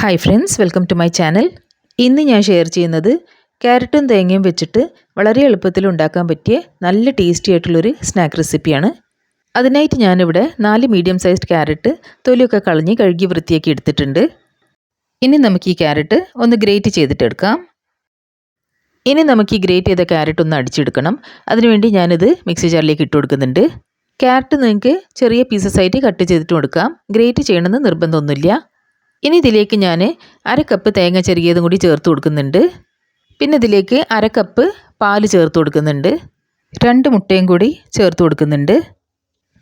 Hi friends welcome to my channel ഇന്ന് ഞാൻ share ചെയ്യുന്നത് ക്യാരറ്റും തേങ്ങയും വെച്ചിട്ട് വളരെ എളുപ്പത്തിൽ ഉണ്ടാക്കാൻ പറ്റിയ നല്ല ടേസ്റ്റി ആയിട്ടുള്ളൊരു സ്നാക്ക് റെസിപ്പിയാണ് അതിനായിട്ട് ഞാനിവിടെ നാല് മീഡിയം സൈസ്ഡ് ക്യാരറ്റ് തൊലിയൊക്കെ കളഞ്ഞ് കഴുകി വൃത്തിയാക്കി എടുത്തിട്ടുണ്ട്. ഇനി നമുക്ക് ഈ ക്യാരറ്റ് ഒന്ന് ഗ്രേറ്റ് ചെയ്തിട്ടെടുക്കാം ഇനി നമുക്ക് ഈ ഗ്രേറ്റ് ചെയ്ത ക്യാരറ്റ് ഒന്ന് അടിച്ചെടുക്കണം. അതിനുവേണ്ടി ഞാനിത് മിക്സി ജാറിലേക്ക് ഇട്ട് കൊടുക്കുന്നുണ്ട്. ക്യാരറ്റ് നിങ്ങൾക്ക് ചെറിയ പീസസ് ആയിട്ട് കട്ട് ചെയ്തിട്ട് കൊടുക്കാം. ഗ്രേറ്റ് ചെയ്യണമെന്ന് നിർബന്ധമൊന്നുമില്ല. ഇനി ഇതിലേക്ക് ഞാൻ അര കപ്പ് തേങ്ങ ചെറുകിയതും കൂടി ചേർത്ത് കൊടുക്കുന്നുണ്ട്. പിന്നെ ഇതിലേക്ക് അര കപ്പ് പാൽ ചേർത്ത് കൊടുക്കുന്നുണ്ട്. രണ്ട് മുട്ടയും കൂടി ചേർത്ത് കൊടുക്കുന്നുണ്ട്.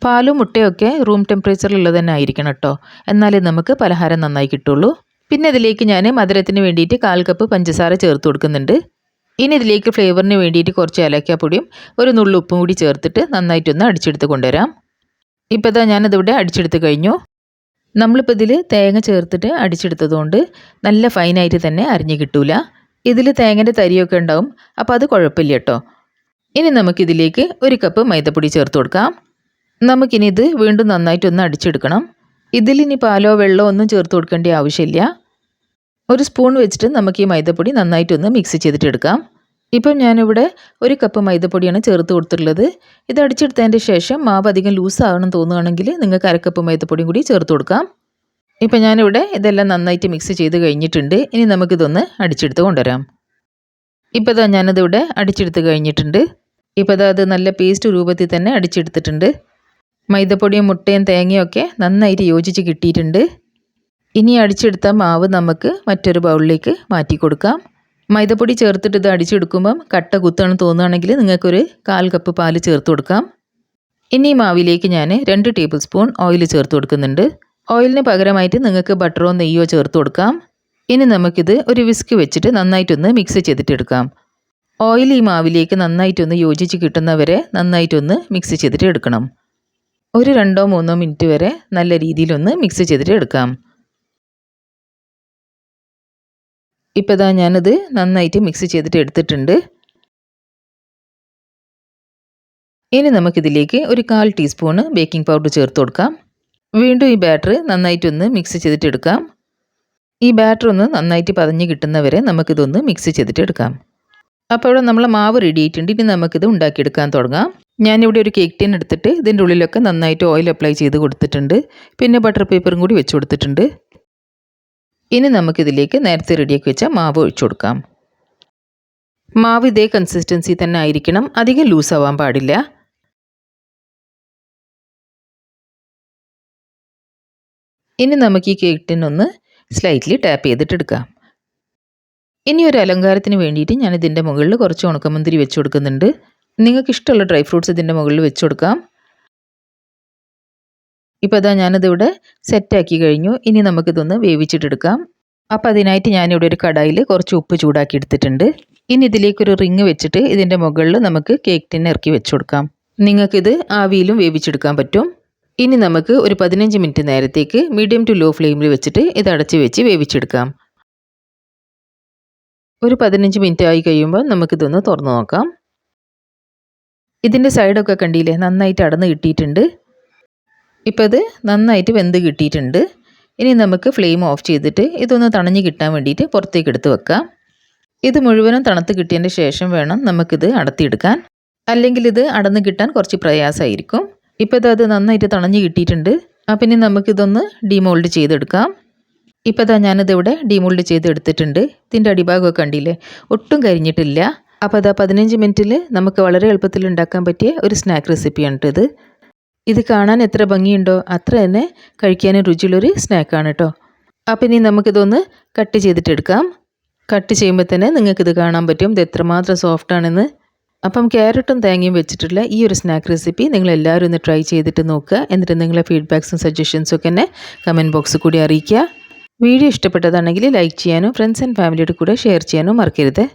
പാലും മുട്ടയൊക്കെ റൂം ടെമ്പറേച്ചറിലുള്ളത് തന്നെ ആയിരിക്കണം കേട്ടോ. എന്നാലേ നമുക്ക് പലഹാരം നന്നായി കിട്ടുള്ളൂ. പിന്നെ ഇതിലേക്ക് ഞാൻ മധുരത്തിന് വേണ്ടിയിട്ട് കാൽ കപ്പ് പഞ്ചസാര ചേർത്ത് കൊടുക്കുന്നുണ്ട്. ഇനി ഇതിലേക്ക് ഫ്ലേവറിന് വേണ്ടിയിട്ട് കുറച്ച് ഏലക്കാപ്പൊടിയും ഒരു നുള്ളുപ്പും കൂടി ചേർത്തിട്ട് നന്നായിട്ടൊന്ന് അടിച്ചെടുത്ത് കൊണ്ടുവരാം. ഇപ്പോൾ ഇതാ ഞാനതിവിടെ അടിച്ചെടുത്ത് കഴിഞ്ഞു. നമ്മളിപ്പോൾ ഇതിൽ തേങ്ങ ചേർത്തിട്ട് അടിച്ചെടുത്തതുകൊണ്ട് നല്ല ഫൈനായിട്ട് തന്നെ അരിഞ്ഞ് കിട്ടൂല. ഇതിൽ തേങ്ങന്റെ തരിയൊക്കെ ഉണ്ടാവും. അപ്പോൾ അത് കുഴപ്പമില്ല കേട്ടോ. ഇനി നമുക്കിതിലേക്ക് ഒരു കപ്പ് മൈദപ്പൊടി ചേർത്ത് കൊടുക്കാം. നമുക്കിനി ഇത് വീണ്ടും നന്നായിട്ടൊന്ന് അടിച്ചെടുക്കണം. ഇതിലിനി പാലോ വെള്ളമോ ഒന്നും ചേർത്ത് കൊടുക്കേണ്ട ആവശ്യമില്ല. ഒരു സ്പൂൺ വെച്ചിട്ട് നമുക്ക് ഈ മൈദപ്പൊടി നന്നായിട്ടൊന്ന് മിക്സ് ചെയ്തിട്ട് എടുക്കാം. ഇപ്പം ഞാനിവിടെ ഒരു കപ്പ് മൈദപ്പൊടിയാണ് ചേർത്ത് കൊടുത്തിട്ടുള്ളത്. ഇത് അടിച്ചെടുത്തതിന്റെ ശേഷം മാവ് അധികം ലൂസ് ആകണം തോന്നുകയാണെങ്കിൽ നിങ്ങൾക്ക് അരക്കപ്പ് മൈദപ്പൊടിയും കൂടി ചേർത്ത് കൊടുക്കാം. ഇപ്പം ഞാനിവിടെ ഇതെല്ലാം നന്നായിട്ട് മിക്സ് ചെയ്ത് കഴിഞ്ഞിട്ടുണ്ട്. ഇനി നമുക്കിതൊന്ന് അടിച്ചെടുത്ത് കൊണ്ടുവരാം. ഇപ്പോൾ ഇതാ ഞാനിതിവിടെ അടിച്ചെടുത്ത് കഴിഞ്ഞിട്ടുണ്ട്. ഇപ്പോൾ ഇതാ അത് നല്ല പേസ്റ്റ് രൂപത്തിൽ തന്നെ അടിച്ചെടുത്തിട്ടുണ്ട്. മൈദപ്പൊടിയും മുട്ടയും തേങ്ങയും ഒക്കെ നന്നായിട്ട് യോജിച്ച് കിട്ടിയിട്ടുണ്ട്. ഇനി അടിച്ചെടുത്ത മാവ് നമുക്ക് മറ്റൊരു ബൗളിലേക്ക് മാറ്റി കൊടുക്കാം മൈദപ്പൊടി ചേർത്തിട്ട് ഇത് അടിച്ചെടുക്കുമ്പം കട്ട കുത്താണ് തോന്നുകയാണെങ്കിൽ നിങ്ങൾക്കൊരു കാൽ കപ്പ് പാൽ ചേർത്ത് കൊടുക്കാം. ഇനി മാവിലേക്ക് ഞാൻ രണ്ട് ടേബിൾ സ്പൂൺ ഓയിൽ ചേർത്ത് കൊടുക്കുന്നുണ്ട്. ഓയിലിന് പകരമായിട്ട് നിങ്ങൾക്ക് ബട്ടറോ നെയ്യോ ചേർത്ത് കൊടുക്കാം. ഇനി നമുക്കിത് ഒരു വിസ്ക് വെച്ചിട്ട് നന്നായിട്ടൊന്ന് മിക്സ് ചെയ്തിട്ടെടുക്കാം. ഓയിൽ ഈ മാവിലേക്ക് നന്നായിട്ടൊന്ന് യോജിച്ച് കിട്ടുന്നവരെ നന്നായിട്ടൊന്ന് മിക്സ് ചെയ്തിട്ട് എടുക്കണം ഒരു രണ്ടോ മൂന്നോ മിനിറ്റ് വരെ നല്ല രീതിയിലൊന്ന് മിക്സ് ചെയ്തിട്ട് എടുക്കാം ഇപ്പോൾ ഇതാ ഞാനത് നന്നായിട്ട് മിക്സ് ചെയ്തിട്ട് എടുത്തിട്ടുണ്ട്. ഇനി നമുക്കിതിലേക്ക് ഒരു കാൽ ടീസ്പൂണ് ബേക്കിംഗ് പൗഡർ ചേർത്ത് കൊടുക്കാം. വീണ്ടും ഈ ബാറ്റർ നന്നായിട്ടൊന്ന് മിക്സ് ചെയ്തിട്ട് എടുക്കാം. ഈ ബാറ്റർ ഒന്ന് നന്നായിട്ട് പതഞ്ഞ് കിട്ടുന്നവരെ നമുക്കിതൊന്ന് മിക്സ് ചെയ്തിട്ട് എടുക്കാം. അപ്പോൾ ഇവിടെ നമ്മൾ മാവ് റെഡി ആയിട്ടുണ്ട്. ഇനി നമുക്കിത് ഉണ്ടാക്കിയെടുക്കാൻ തുടങ്ങാം. ഞാനിവിടെ ഒരു കേക്ക് ടീൻ എടുത്തിട്ട് ഇതിന്റെ ഉള്ളിലൊക്കെ നന്നായിട്ട് ഓയിൽ അപ്ലൈ ചെയ്ത് കൊടുത്തിട്ടുണ്ട്. പിന്നെ ബട്ടർ പേപ്പറും കൂടി വെച്ച് കൊടുത്തിട്ടുണ്ട്. ഇനി നമുക്കിതിലേക്ക് നേരത്തെ റെഡിയാക്കി വെച്ച മാവ് ഒഴിച്ചു കൊടുക്കാം. മാവ് ഇതേ കൺസിസ്റ്റൻസി തന്നെ ആയിരിക്കണം. അധികം ലൂസ് ആവാൻ പാടില്ല. ഇനി നമുക്ക് ഈ കേക്കിനൊന്ന് സ്ലൈറ്റ്ലി ടാപ്പ് ചെയ്തിട്ടെടുക്കാം ഇനി ഒരു അലങ്കാരത്തിന് വേണ്ടിയിട്ട് ഞാൻ ഇതിന്റെ മുകളിൽ കുറച്ച് ഉണക്കമുന്തിരി വെച്ച് കൊടുക്കുന്നുണ്ട്. നിങ്ങൾക്ക് ഇഷ്ടമുള്ള ഡ്രൈ ഫ്രൂട്ട്സ് ഇതിന്റെ മുകളിൽ വെച്ച് കൊടുക്കാം. ഇപ്പോൾ അതാ ഞാനിതിവിടെ സെറ്റാക്കി കഴിഞ്ഞു. ഇനി നമുക്കിതൊന്ന് വേവിച്ചിട്ടെടുക്കാം. അപ്പോൾ അതിനായിട്ട് ഞാനിവിടെ ഒരു കടായിൽ കുറച്ച് ഉപ്പ് ചൂടാക്കി എടുത്തിട്ടുണ്ട്. ഇനി ഇതിലേക്കൊരു റിങ് വെച്ചിട്ട് ഇതിന്റെ മുകളിൽ നമുക്ക് കേക്ക് ടിൻ ഇറക്കി വെച്ച് കൊടുക്കാം. നിങ്ങൾക്കിത് ആവിയിലും വേവിച്ചെടുക്കാൻ പറ്റും. ഇനി നമുക്ക് ഒരു പതിനഞ്ച് മിനിറ്റ് നേരത്തേക്ക് മീഡിയം ടു ലോ ഫ്ലെയിമിൽ വെച്ചിട്ട് ഇത് അടച്ച് വെച്ച് വേവിച്ചെടുക്കാം. ഒരു പതിനഞ്ച് മിനിറ്റ് ആയി കഴിയുമ്പോൾ നമുക്കിതൊന്ന് തുറന്നു നോക്കാം. ഇതിന്റെ സൈഡൊക്കെ കണ്ടില്ലേ? നന്നായിട്ട് അടന്ന് കിട്ടിയിട്ടുണ്ട്. ഇപ്പോൾ ഇത് നന്നായിട്ട് വെന്ത് കിട്ടിയിട്ടുണ്ട്. ഇനി നമുക്ക് ഫ്ലെയിം ഓഫ് ചെയ്തിട്ട് ഇതൊന്ന് തണഞ്ഞ് കിട്ടാൻ വേണ്ടിയിട്ട് പുറത്തേക്ക് എടുത്ത് വെക്കാം. ഇത് മുഴുവനും തണുത്ത് കിട്ടിയതിന്റെ ശേഷം വേണം നമുക്കിത് അടത്തിയെടുക്കാൻ അല്ലെങ്കിൽ ഇത് അടന്ന് കിട്ടാൻ കുറച്ച് പ്രയാസമായിരിക്കും. ഇപ്പോൾ ഇത് നന്നായിട്ട് തണഞ്ഞ് കിട്ടിയിട്ടുണ്ട്. അപ്പം ഇനി നമുക്കിതൊന്ന് ഡിമോൾഡ് ചെയ്തെടുക്കാം. ഇപ്പോൾ ഇതാ ഞാനിതിവിടെ ഡിമോൾഡ് ചെയ്തെടുത്തിട്ടുണ്ട്. ഇതിന്റെ അടിഭാഗമൊക്കെ കണ്ടില്ലേ? ഒട്ടും കരിഞ്ഞിട്ടില്ല. അപ്പോൾ അതാ പതിനഞ്ച് മിനിറ്റിൽ നമുക്ക് വളരെ എളുപ്പത്തിൽ ഉണ്ടാക്കാൻ പറ്റിയ ഒരു സ്നാക്ക് റെസിപ്പിയാണ് ഇത് ഇത് കാണാൻ എത്ര ഭംഗിയുണ്ടോ അത്ര തന്നെ കഴിക്കാനും രുചിയുള്ളൊരു സ്നാക്കാണ് കേട്ടോ അപ്പം ഇനി നമുക്കിതൊന്ന് കട്ട് ചെയ്തിട്ടെടുക്കാം. കട്ട് ചെയ്യുമ്പോൾ തന്നെ നിങ്ങൾക്കിത് കാണാൻ പറ്റും. ഇത് എത്രമാത്രം സോഫ്റ്റ് ആണെന്ന്. അപ്പം ക്യാരറ്റും തേങ്ങയും വെച്ചിട്ടുള്ള ഈ ഒരു സ്നാക്ക് റെസിപ്പി നിങ്ങൾ എല്ലാവരും ഒന്ന് ട്രൈ ചെയ്തിട്ട് നോക്കുക. എന്നിട്ട് നിങ്ങളെ ഫീഡ്ബാക്സും സജഷൻസും ഒക്കെ തന്നെ കമന്റ് ബോക്സിൽ കൂടി അറിയിക്കുക. വീഡിയോ ഇഷ്ടപ്പെട്ടതാണെങ്കിൽ ലൈക്ക് ചെയ്യാനും ഫ്രണ്ട്സ് ആൻഡ് ഫാമിലിയുടെ കൂടെ ഷെയർ ചെയ്യാനും മറക്കരുത്.